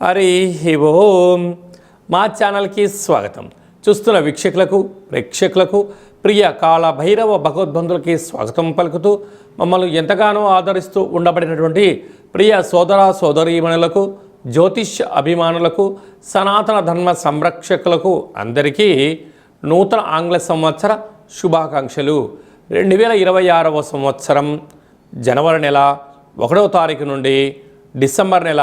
హరి ఓం. మా ఛానల్కి స్వాగతం. చూస్తున్న వీక్షకులకు ప్రేక్షకులకు ప్రియ కాలభైరవ భగవద్బంధులకి స్వాగతం పలుకుతూ మమ్మల్ని ఎంతగానో ఆదరిస్తూ ఉండబడినటువంటి ప్రియ సోదర సోదరీమణులకు జ్యోతిష్ అభిమానులకు సనాతన ధర్మ సంరక్షకులకు అందరికీ నూతన ఆంగ్ల సంవత్సర శుభాకాంక్షలు. రెండు వేల ఇరవై ఆరవ సంవత్సరం జనవరి నెల ఒకటవ తారీఖు నుండి డిసెంబర్ నెల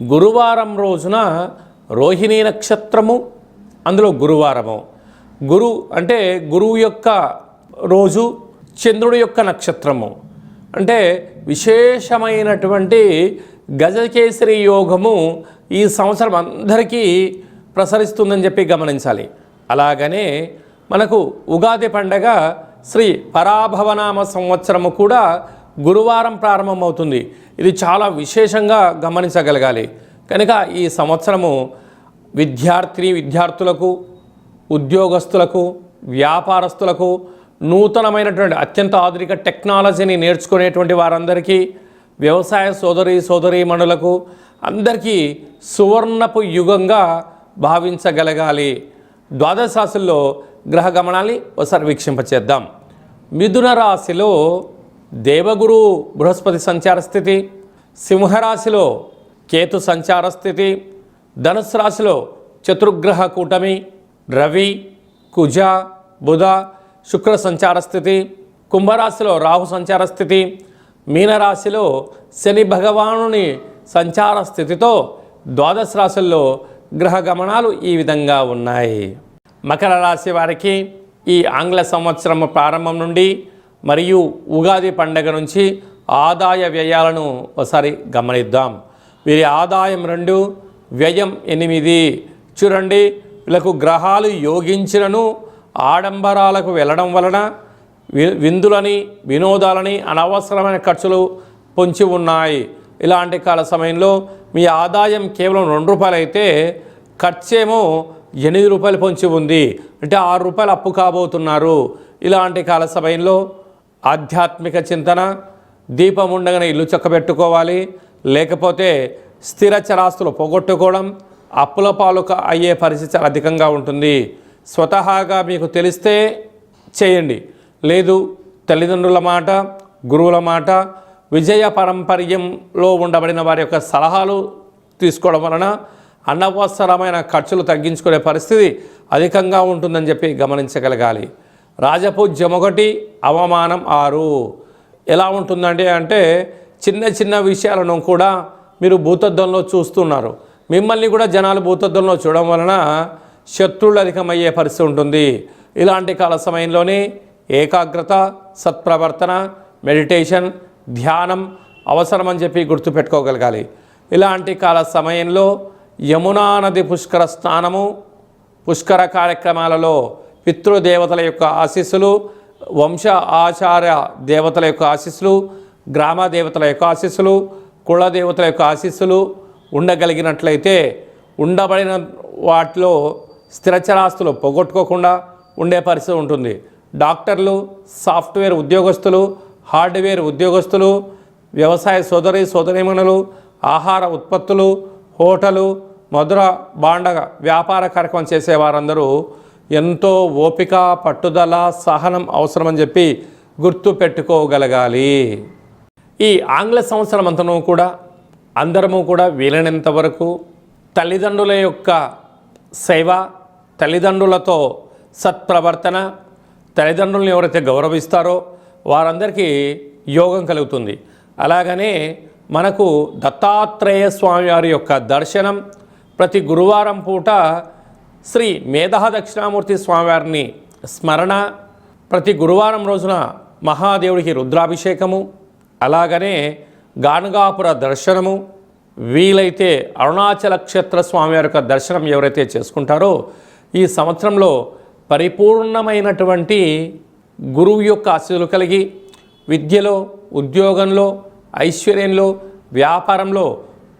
గురువారం రోజున రోహిణీ నక్షత్రము అందులో గురువారము. గురు అంటే గురువు యొక్క రోజు చంద్రుడి యొక్క నక్షత్రము. అంటే విశేషమైనటువంటి గజకేసరి యోగము ఈ సంవత్సరం అందరికీ ప్రసరిస్తుందని చెప్పి గమనించాలి. అలాగనే మనకు ఉగాది పండగ శ్రీ పరాభవనామ సంవత్సరము కూడా గురువారం ప్రారంభమవుతుంది. ఇది చాలా విశేషంగా గమనించగలగాలి. కనుక ఈ సంవత్సరము విద్యార్థిని విద్యార్థులకు ఉద్యోగస్తులకు వ్యాపారస్తులకు నూతనమైనటువంటి అత్యంత ఆధునిక టెక్నాలజీని నేర్చుకునేటువంటి వారందరికీ వ్యవసాయ సోదరి సోదరీమణులకు అందరికీ సువర్ణపు యుగంగా భావించగలగాలి. ద్వాదశ రాశుల్లో గ్రహ గమనాన్ని ఒకసారి వీక్షింపచేద్దాం. మిథున రాశిలో దేవగురు బృహస్పతి సంచార స్థితి సింహరాశిలో కేతు సంచార స్థితి ధనుసు రాశిలో చతుర్గ్రహ కూటమి రవి కుజ బుధ శుక్ర సంచార స్థితి కుంభరాశిలో రాహు సంచార స్థితి మీనరాశిలో శని భగవానుని సంచార స్థితితో ద్వాదశ రాశుల్లో గ్రహ గమనాలు ఈ విధంగా ఉన్నాయి. మకర రాశి వారికి ఈ ఆంగ్ల సంవత్సరం ప్రారంభం నుండి మరియు ఉగాది పండగ నుంచి ఆదాయ వ్యయాలను ఒకసారి గమనిద్దాం. వీరి ఆదాయం రెండు వ్యయం ఎనిమిది. చూడండి వీళ్ళకు గ్రహాలు యోగించినను ఆడంబరాలకు వెళ్ళడం వలన విందులని వినోదాలని అనవసరమైన ఖర్చులు పొంచి ఉన్నాయి. ఇలాంటి కాల సమయంలో మీ ఆదాయం కేవలం రెండు రూపాయలు అయితే ఖర్చేమో ఎనిమిది రూపాయలు పొంచి ఉంది. అంటే ఆరు రూపాయలు అప్పు కాబోతున్నారు. ఇలాంటి కాల సమయంలో ఆధ్యాత్మిక చింతన దీపం ఉండగానే ఇల్లు చక్కబెట్టుకోవాలి. లేకపోతే స్థిర చరాస్తులు పోగొట్టుకోవడం అప్పుల పాలు అయ్యే పరిస్థితి అధికంగా ఉంటుంది. స్వతహాగా మీకు తెలిస్తే చేయండి. లేదు తల్లిదండ్రుల మాట గురువుల మాట విజయ పారంపర్యంలో ఉండబడిన వారి యొక్క సలహాలు తీసుకోవడం వలన అనవసరమైన ఖర్చులు తగ్గించుకునే పరిస్థితి అధికంగా ఉంటుందని చెప్పి గమనించగలగాలి. రాజపూజ్యం ఒకటి అవమానం ఆరు. ఎలా ఉంటుందండి అంటే చిన్న చిన్న విషయాలను కూడా మీరు భూతద్దంలో చూస్తున్నారు. మిమ్మల్ని కూడా జనాలు భూతద్దంలో చూడడం వలన శత్రువులు అధికమయ్యే పరిస్థితి ఉంటుంది. ఇలాంటి కాల సమయంలోనే ఏకాగ్రత సత్ప్రవర్తన మెడిటేషన్ ధ్యానం అవసరమని చెప్పి గుర్తుపెట్టుకోగలగాలి. ఇలాంటి కాల సమయంలో యమునా నది పుష్కర స్నానము పుష్కర కార్యక్రమాలలో పితృదేవతల యొక్క ఆశీస్సులు వంశ ఆచార దేవతల యొక్క ఆశీస్సులు గ్రామ దేవతల యొక్క ఆశీస్సులు కుల దేవతల యొక్క ఆశీస్సులు ఉండగలిగినట్లయితే ఉండబడిన వాటిలో స్థిరచరాస్తులు పోగొట్టుకోకుండా ఉండే పరిస్థితి ఉంటుంది. డాక్టర్లు సాఫ్ట్వేర్ ఉద్యోగస్తులు హార్డ్వేర్ ఉద్యోగస్తులు వ్యవసాయ సోదరి సోదరీమణులు ఆహార ఉత్పత్తులు హోటలు మధుర బాండ వ్యాపార కార్యక్రమం చేసేవారందరూ ఎంతో ఓపిక పట్టుదల సహనం అవసరమని చెప్పి గుర్తు పెట్టుకోగలగాలి. ఈ ఆంగ్ల సంవత్సరం అంతను కూడా అందరము కూడా వీలైనంత వరకు తల్లిదండ్రుల యొక్క సేవ తల్లిదండ్రులతో సత్ప్రవర్తన తల్లిదండ్రులను ఎవరైతే గౌరవిస్తారో వారందరికీ యోగం కలుగుతుంది. అలాగనే మనకు దత్తాత్రేయ స్వామివారి యొక్క దర్శనం ప్రతి గురువారం పూట శ్రీ మేధా దక్షిణామూర్తి స్వామివారిని స్మరణ ప్రతి గురువారం రోజున మహాదేవుడికి రుద్రాభిషేకము అలాగనే గానగాపుర దర్శనము వీలైతే అరుణాచల క్షేత్ర స్వామివారి యొక్క దర్శనం ఎవరైతే చేసుకుంటారో ఈ సంవత్సరంలో పరిపూర్ణమైనటువంటి గురువు యొక్క ఆశీలు కలిగి విద్యలో ఉద్యోగంలో ఐశ్వర్యంలో వ్యాపారంలో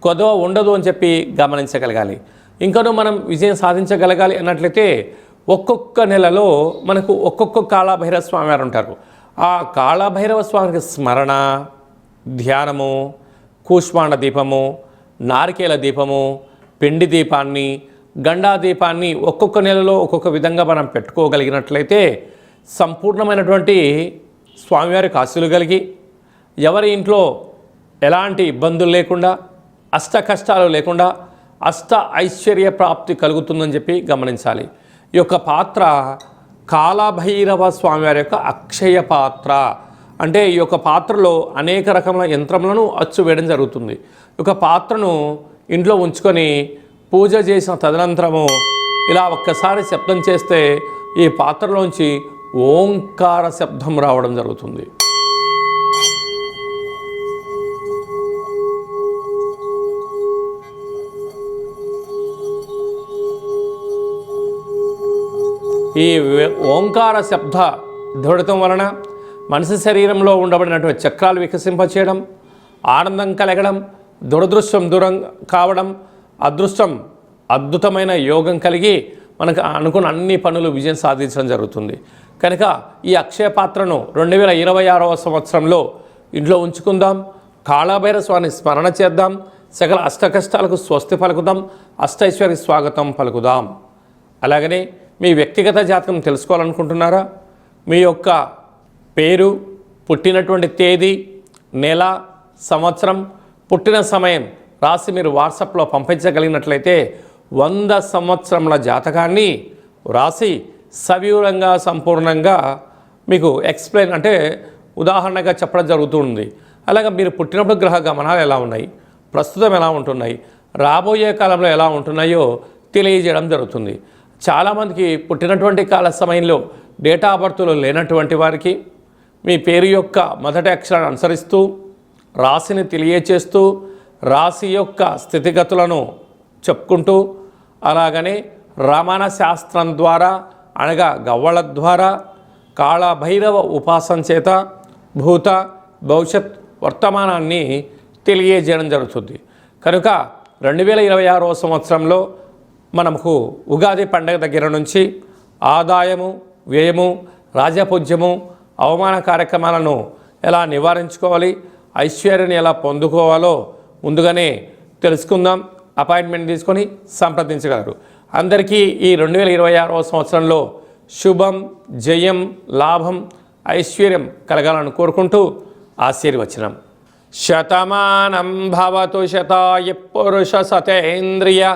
కొదవ ఉండదు అని చెప్పి గమనించగలగాలి. ఇంకనూ మనం విజయం సాధించగలగాలి అన్నట్లయితే ఒక్కొక్క నెలలో మనకు ఒక్కొక్క కాళభైరవ స్వామి వారు ఉంటారు. ఆ కాళభైరవ స్వామికి స్మరణ ధ్యానము కూష్మాండ దీపము నారికేల దీపము పిండి దీపాన్ని గండా దీపాన్ని ఒక్కొక్క నెలలో ఒక్కొక్క విధంగా మనం పెట్టుకోగలిగినట్లయితే సంపూర్ణమైనటువంటి స్వామివారికి ఆశలు కలిగి ఎవరి ఇంట్లో ఎలాంటి ఇబ్బందులు లేకుండా అష్ట కష్టాలు లేకుండా అష్ట ఐశ్వర్య ప్రాప్తి కలుగుతుందని చెప్పి గమనించాలి. ఈ యొక్క పాత్ర కాలభైరవ స్వామివారి యొక్క అక్షయ పాత్ర. అంటే ఈ యొక్క పాత్రలో అనేక రకముల యంత్రములను అచ్చు వేయడం జరుగుతుంది. ఈ యొక్క పాత్రను ఇంట్లో ఉంచుకొని పూజ చేసిన తదనంతరము ఇలా ఒక్కసారి శబ్దం చేస్తే ఈ పాత్రలోంచి ఓంకార శబ్దం రావడం జరుగుతుంది. ఈ ఓంకార శబ్ద దృఢతం వలన మనిషి శరీరంలో ఉండబడినటువంటి చక్రాలు వికసింపచేయడం ఆనందం కలగడం దురదృష్టం దూరం కావడం అదృష్టం అద్భుతమైన యోగం కలిగి మనకు అనుకున్న అన్ని పనులు విజయం సాధించడం జరుగుతుంది. కనుక ఈ అక్షయ పాత్రను రెండు వేల ఇరవై ఆరవ సంవత్సరంలో ఇంట్లో ఉంచుకుందాం కాళాభైర స్వామిని స్మరణ చేద్దాం సకల అష్ట కష్టాలకు స్వస్తి పలుకుదాం అష్టైశ్వర్య స్వాగతం పలుకుదాం. అలాగనే మీ వ్యక్తిగత జాతకం తెలుసుకోవాలనుకుంటున్నారా? మీ యొక్క పేరు పుట్టినటువంటి తేదీ నెల సంవత్సరం పుట్టిన సమయం రాసి మీరు వాట్సాప్లో పంపించగలిగినట్లయితే వంద సంవత్సరముల జాతకాన్ని వ్రాసి సవివరంగా సంపూర్ణంగా మీకు ఎక్స్ప్లెయిన్ అంటే ఉదాహరణగా చెప్పడం జరుగుతుంది. అలాగే మీరు పుట్టినప్పుడు గ్రహ గమనాలు ఎలా ఉన్నాయి? ప్రస్తుతం ఎలా ఉంటున్నాయి? రాబోయే కాలంలో ఎలా ఉంటున్నాయో తెలియజేయడం జరుగుతుంది. చాలామందికి పుట్టినటువంటి కాల సమయంలో డేటా ఆఫ్ బర్త్లో లేనటువంటి వారికి మీ పేరు యొక్క మొదటి అక్షరాన్ని అనుసరిస్తూ రాశిని తెలియచేస్తూ రాశి యొక్క స్థితిగతులను చెప్పుకుంటూ అలాగనే రమణ శాస్త్రం ద్వారా అనగా గవ్వల ద్వారా కాళభైరవ ఉపాసన చేత భూత భవిష్యత్ వర్తమానాన్ని తెలియజేయడం జరుగుతుంది. కనుక రెండు వేల ఇరవై ఆరో సంవత్సరంలో మనకు ఉగాది పండగ దగ్గర నుంచి ఆదాయము వ్యయము రాజపూజ్యము అవమాన కార్యక్రమాలను ఎలా నివారించుకోవాలి ఐశ్వర్యాన్ని ఎలా పొందుకోవాలో ముందుగానే తెలుసుకుందాం. అపాయింట్మెంట్ తీసుకొని సంప్రదించగలరు. అందరికీ ఈ రెండు వేల ఇరవై ఆరవ సంవత్సరంలో శుభం జయం లాభం ఐశ్వర్యం కలగాలని కోరుకుంటూ ఆశీర్వచనం. శతమానం భవతు శతాయ పురుష సతేంద్రియ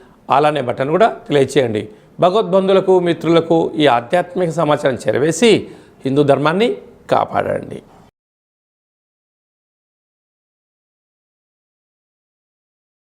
అలానే బటన్ కూడా తెలియచేయండి భగవద్బంధులకు మిత్రులకు ఈ ఆధ్యాత్మిక సమాచారం చేరవేసి హిందూ ధర్మాన్ని కాపాడండి.